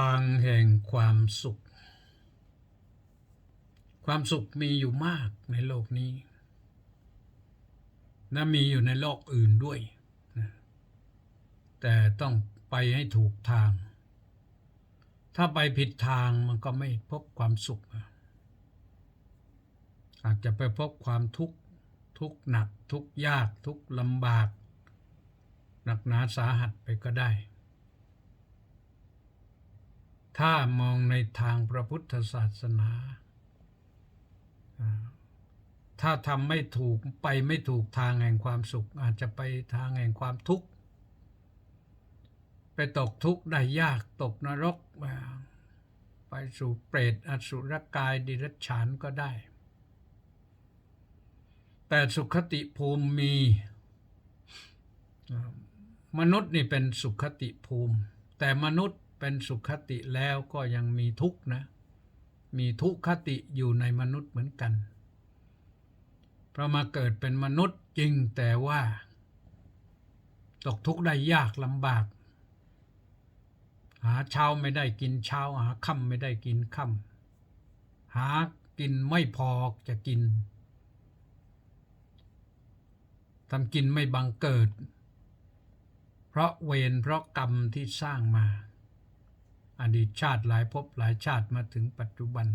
างแห่งความสุข ความสุขมีอยู่มากในโลกนี้และมีอยู่ในโลกอื่นด้วยนะแต่ต้องไปให้ถูกทาง ถ้าไปผิดทางมันก็ไม่พบความสุข อาจจะไปพบความทุกข์ทุกหนักทุกยากทุกลำบาก หนักหนาสาหัสไปก็ได้ ถ้ามองในทางพระพุทธศาสนา ถ้าทำไม่ถูกไปไม่ถูกทางแห่งความสุข อาจจะไปทางแห่งความทุกข์ ไปตกทุกข์ได้ยากตกนรก ไปสู่เปรตอสุรกายดิรัจฉานก็ได้ แต่สุขติภูมิมี มนุษย์นี่เป็นสุขติภูมิ แต่มนุษย์ เป็นสุขคติแล้วก็ยังมีทุกข์นะ มีทุกขติอยู่ในมนุษย์เหมือนกัน เพราะมาเกิดเป็นมนุษย์จริงแต่ว่า ตกทุกข์ได้ยากลำบาก หาเช้าไม่ได้กินเช้า หาค่ำไม่ได้กินค่ำหากินไม่พอจะกินทำกินไม่บังเกิด เพราะเวรเพราะกรรมที่สร้างมา อดีตชาติหลายภพหลายชาติมาถึงปัจจุบัน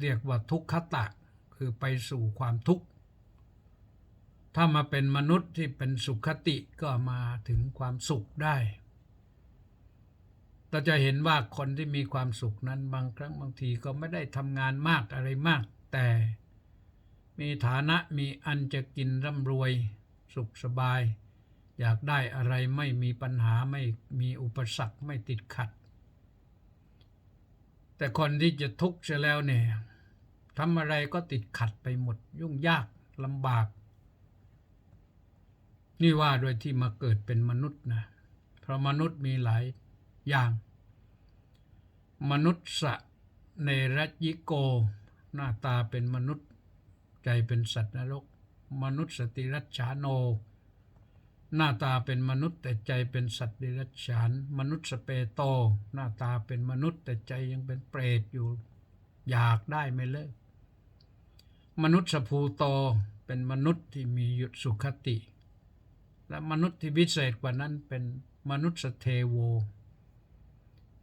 เรียกว่าทุกขตะคือไปสู่ความทุกข์ ถ้ามาเป็นมนุษย์ที่เป็นสุขติก็มาถึงความสุขได้เราจะเห็นว่าคนที่มีความสุขนั้นบางครั้งบางทีก็ไม่ได้ทำงานมากอะไรมาก แต่มีฐานะมีอันจะกินร่ำรวย สุขสบาย อยากได้อะไรไม่มีปัญหาไม่มีอุปสรรคไม่ติดขัด แต่คนที่จะทุกข์เสียแล้วเนี่ยทำอะไรก็ติดขัดไปหมดยุ่งยากลำบาก นี่ว่าโดยที่มาเกิดเป็นมนุษย์นะ เพราะมนุษย์มีหลายอย่าง มนุษย์สะเนรยิโก หน้าตาเป็นมนุษย์ใจเป็นสัตว์นรก มนุษย์สติรัชานโน หน้าตาเป็นมนุษย์แต่ใจเป็นสัตว์เดรัจฉาน มนุษย์สเปโต หน้าตาเป็นมนุษย์แต่ใจยังเป็นเปรตอยู่ อยากได้ไม่เลิก มนุษย์สภูโตเป็นมนุษย์ที่มียุดสุขติ และมนุษย์ที่พิเศษกว่านั้นเป็นมนุษย์สเทโว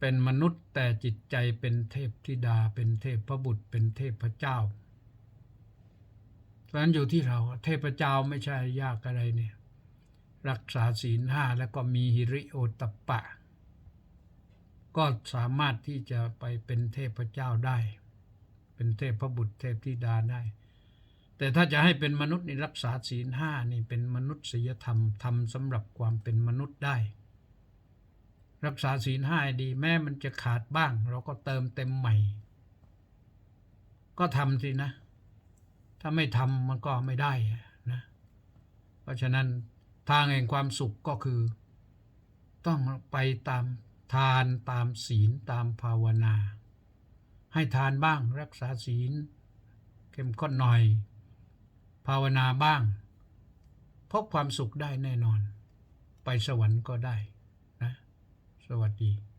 เป็นมนุษย์แต่จิตใจเป็นเทพธิดา เป็นเทพพระบุตร เป็นเทพเจ้าเพราะนั้นอยู่ที่เราเทพเจ้าไม่ใช่ยากอะไรเนี่ย รักษาศีลห้าแล้วก็มีหิริโอตปะ ก็สามารถที่จะไปเป็นเทพเจ้าได้ เป็นเทพพระบุตรเทพธิดาได้ แต่ถ้าจะให้เป็นมนุษย์นี่รักษาศีลห้านี่เป็นมนุษยธรรมทำสำหรับความเป็นมนุษย์ได้ รักษาศีลห้าดีแม้มันจะขาดบ้าง เราก็เติมเต็มใหม่ ก็ทำสินะ ถ้าไม่ทำมันก็ไม่ได้นะ เพราะฉะนั้น ทางแห่งความสุขก็คือ ต้องไปตามทานตามศีลตามภาวนา ให้ทานบ้างรักษาศีล เข้มข้นหน่อย ภาวนาบ้าง พบความสุขได้แน่นอน ไปสวรรค์ก็ได้นะ สวัสดี